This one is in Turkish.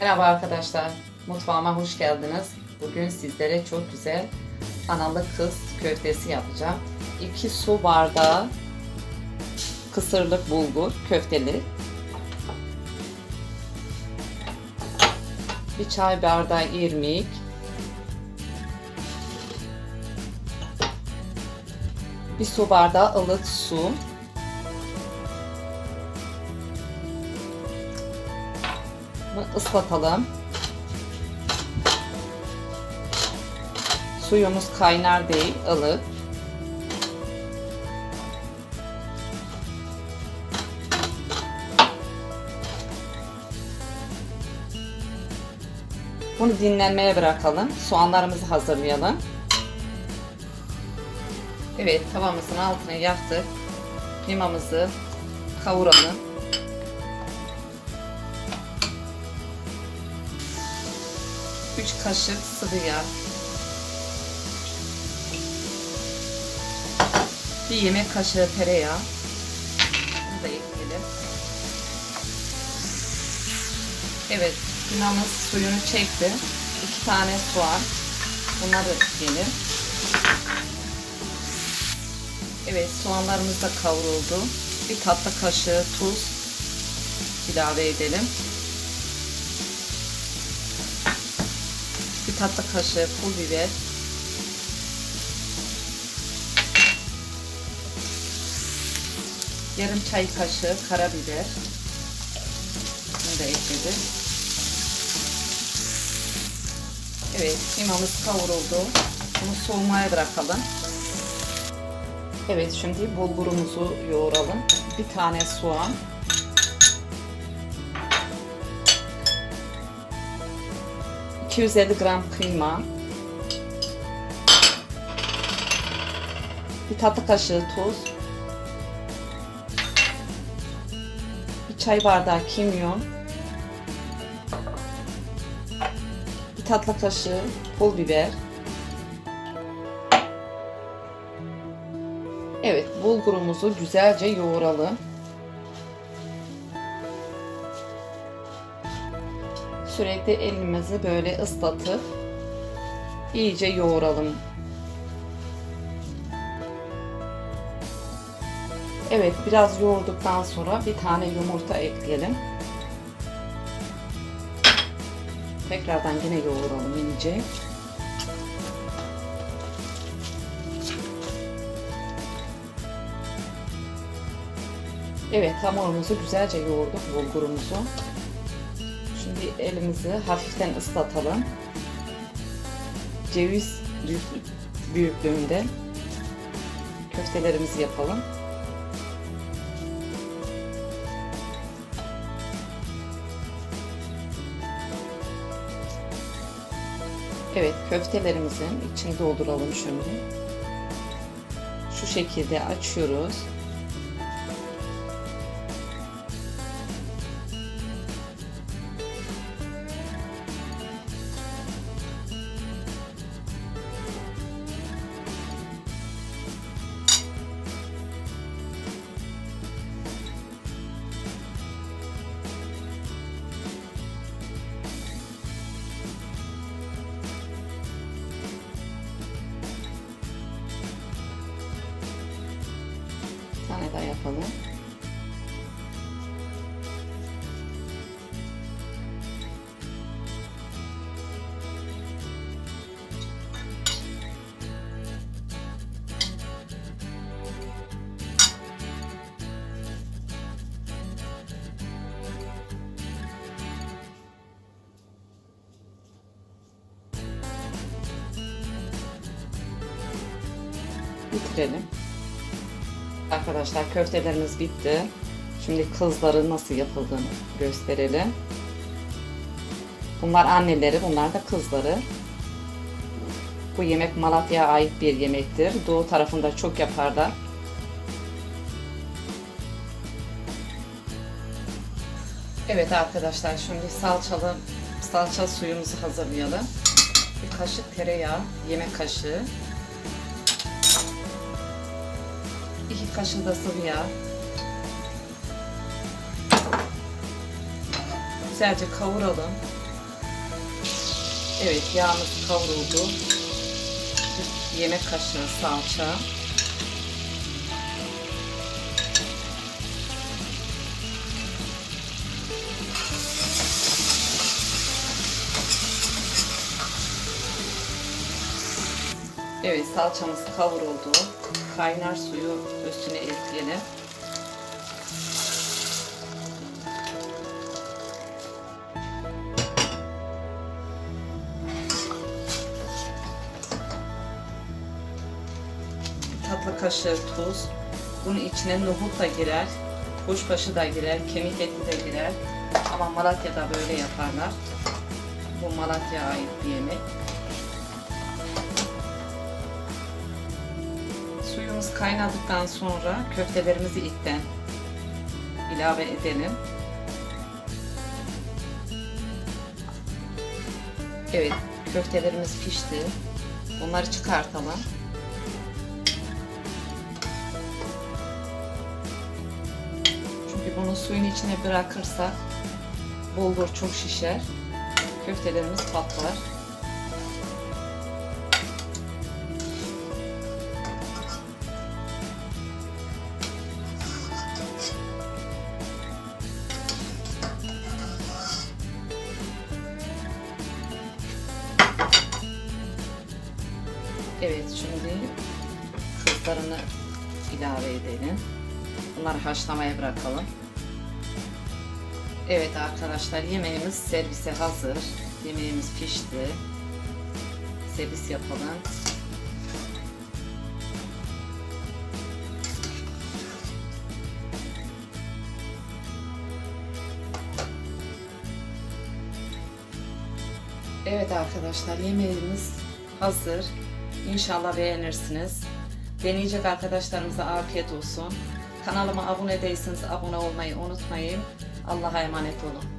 Merhaba arkadaşlar, mutfağıma hoş geldiniz. Bugün sizlere çok güzel analı kız köftesi yapacağım. 2 su bardağı kısırlık bulgur köfteli. Bir çay bardağı irmik. Bir su bardağı ılık su. Bunu ıslatalım. Suyumuz kaynar değil, ılık. Bunu dinlenmeye bırakalım. Soğanlarımızı hazırlayalım. Evet, tavamızın altına yaktık. Limamızı kavuralım. 3 kaşık sıvı yağ. Bir yemek kaşığı tereyağı. Bunu da ekleyelim. Evet, pilavımız suyunu çekti. 2 tane soğan. Bunları ekleyelim. Evet, soğanlarımız da kavruldu. Bir tatlı kaşığı tuz ilave edelim. Tatlı kaşığı pul biber, yarım çay kaşığı karabiber, bunu da ekledim. Evet, kıymamız kavruldu. Bunu soğumaya bırakalım. Evet, şimdi bulgurumuzu yoğuralım. Bir tane soğan, 250 gram kıyma, bir tatlı kaşığı tuz, bir çay bardağı kimyon, bir tatlı kaşığı pul biber. Evet, bulgurumuzu güzelce yoğuralım. Sürekli elimizi böyle ıslatıp iyice yoğuralım. Evet biraz yoğurduktan sonra bir tane yumurta ekleyelim. Tekrardan yine yoğuralım iyice. Evet hamurumuzu güzelce yoğurduk bulgurumuzu. Şimdi elimizi hafiften ıslatalım. Ceviz büyüklüğünde köftelerimizi yapalım. Evet, köftelerimizin içini dolduralım şimdi. Şu şekilde açıyoruz. Tane daha yapalım. Bitirelim. Arkadaşlar köftelerimiz bitti. Şimdi kızları nasıl yapıldığını gösterelim. Bunlar anneleri, bunlar da kızları. Bu yemek Malatya'ya ait bir yemektir. Doğu tarafında çok yaparlar. Evet arkadaşlar şimdi salçalı salça suyumuzu hazırlayalım. Bir kaşık tereyağı, yemek kaşığı. iki kaşığı da sıvı yağ. Güzelce kavuralım. Evet yağımız kavruldu. Bir yemek kaşığı salça. Evet salçamız kavruldu. Kaynar suyu üstüne ekleyelim. tatlı kaşığı tuz. Bunun içine nohut da girer, kuşbaşı da girer, kemik eti de girer. Ama Malatya'da böyle yaparlar. Bu Malatya'ya ait bir yemek. Suyumuz kaynadıktan sonra köftelerimizi ilkten ilave edelim. Evet, köftelerimiz pişti. Bunları çıkartalım. Çünkü bunu suyun içine bırakırsak bulgur çok şişer. Köftelerimiz patlar. Kızlarını ilave edelim. Bunları haşlamaya bırakalım. Evet arkadaşlar yemeğimiz servise hazır. Yemeğimiz pişti. Servis yapalım. Evet arkadaşlar yemeğimiz hazır. İnşallah beğenirsiniz. Deneyecek arkadaşlarımıza afiyet olsun. Kanalıma abone değilseniz abone olmayı unutmayın. Allah'a emanet olun.